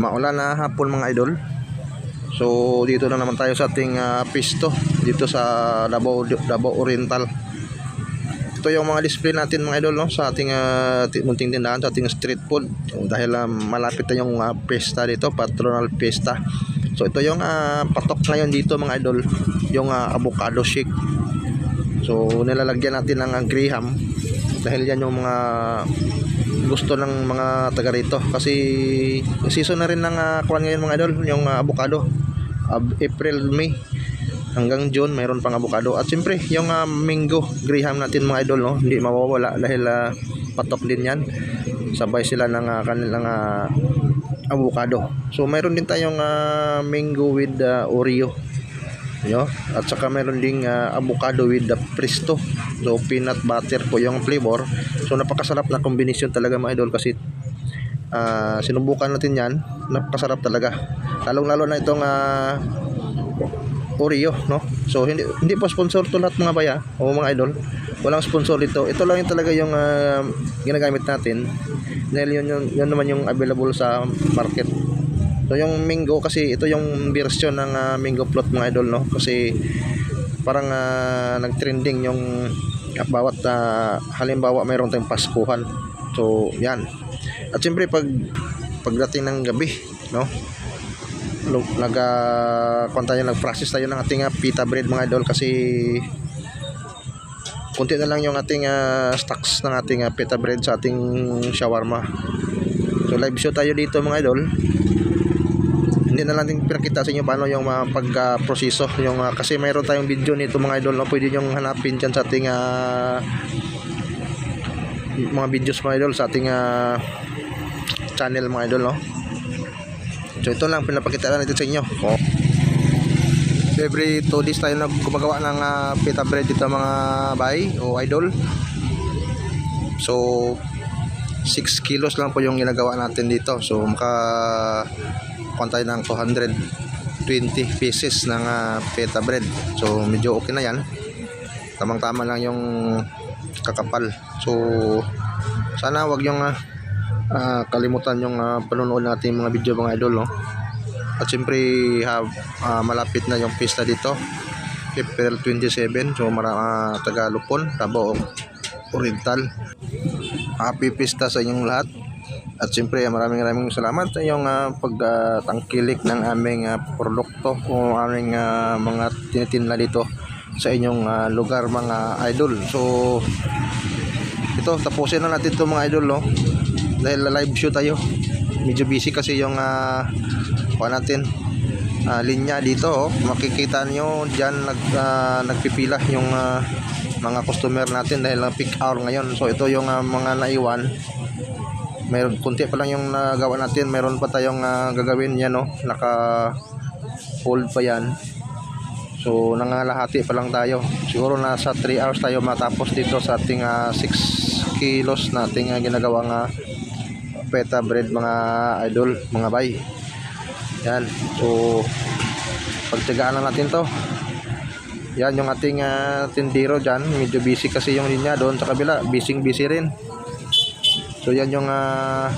Maulan na hapon mga idol. So dito na naman tayo sa ating ah, pisto dito sa Davao Davao Oriental. Ito yung mga display natin mga idol no sa ating uh, munting tindahan sa ating street food. So, dahil ah, malapit na yung ah, pesta dito, patronal pesta. So ito yung ah, patok ngayon dito mga idol, yung ah, avocado shake. So nilalagyan natin ng ah, graham dahil yan yung mga gusto ng mga taga rito. Kasi season na rin ng uh, kuwan ngayon mga idol yung ah, avocado. Ab- April, May hanggang June mayroon pang avocado. At siyempre yung ah, mango graham natin mga idol no hindi mawawala dahil ah, patok din yan. Sabay sila ng ah, kanilang ah, avocado. So mayroon din tayong ah, mango with ah, Oreo Yo, at saka meron ding ah, avocado with the presto. So peanut butter po yung flavor. So napakasarap na kombinasyon talaga mga idol kasi ah, sinubukan natin 'yan. Napakasarap talaga. Lalong-lalo na itong ah, Oreo, no? So hindi hindi po sponsor to lahat mga baya o mga idol. Walang sponsor dito. Ito lang yung talaga yung ah, ginagamit natin. Dahil yun, yun, yun naman yung available sa market. So yung mango kasi ito yung version ng ah, mango float mga idol no kasi parang ah, nag-trending yung bawat ah, halimbawa mayroon tayong paskuhan. So yan. At siyempre pag pagdating ng gabi no nag uh, tayo nag-process tayo ng ating ah, pita bread mga idol kasi kunti na lang yung ating ah, stocks ng ating ah, pita bread sa ating shawarma. So live show tayo dito mga idol hindi na lang din pinakita sa inyo paano yung mga pagka-proseso yung ah, kasi mayroon tayong video nito mga idol no? Pwede nyo hanapin dyan sa ating ah, mga videos mga idol sa ating ah, channel mga idol no? So ito lang pinapakita lang natin sa inyo. Oh. Every 2 days tayo na gumagawa ng ah, pita bread dito mga bay o idol. So 6 kilos lang po yung ginagawa natin dito. So maka kuhan tayo ng 220 pieces ng ah, pita bread. So medyo okay na yan. Tamang tama lang yung kakapal. So sana wag yung ah, ah, kalimutan yung uh, panonood natin mga video mga idol no? At siyempre ha, ah, malapit na yung pista dito. April 27 so mara uh, Tagalupon Davao Oriental. Happy pista sa inyong lahat at siyempre maraming maraming salamat sa iyong uh, pagtangkilik ng aming ah, produkto o aming ah, mga tinitinla dito sa inyong ah, lugar mga idol. So ito tapusin na natin to mga idol no? Dahil live show tayo. Medyo busy kasi yung uh, natin ah, linya dito oh. makikita nyo dyan nag, ah, nagpipila yung ah, mga customer natin dahil na peak hour ngayon. So ito yung ah, mga naiwan meron kunti pa lang yung nagawa natin. Meron pa tayong ah, gagawin yan no? Naka hold pa yan. So nangalahati pa lang tayo. Siguro nasa 3 hours tayo matapos dito sa ating 6 kilos na ating ah, ginagawang uh, peta bread mga idol mga bay. Yan. So pagtyagaan lang natin to. Yan yung ating ah, tindero dyan. Medyo busy kasi yung linya doon sa kabila. Busy busy rin So yan yung ah,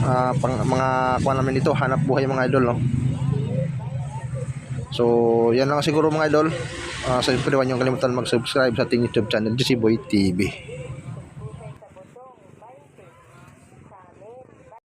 ah, pang, mga kuha namin dito, hanap buhay mga idol no. So yan lang siguro mga idol. Uh, sa so, huwag niyong kalimutan mag-subscribe sa ating YouTube channel, JC Boy TV.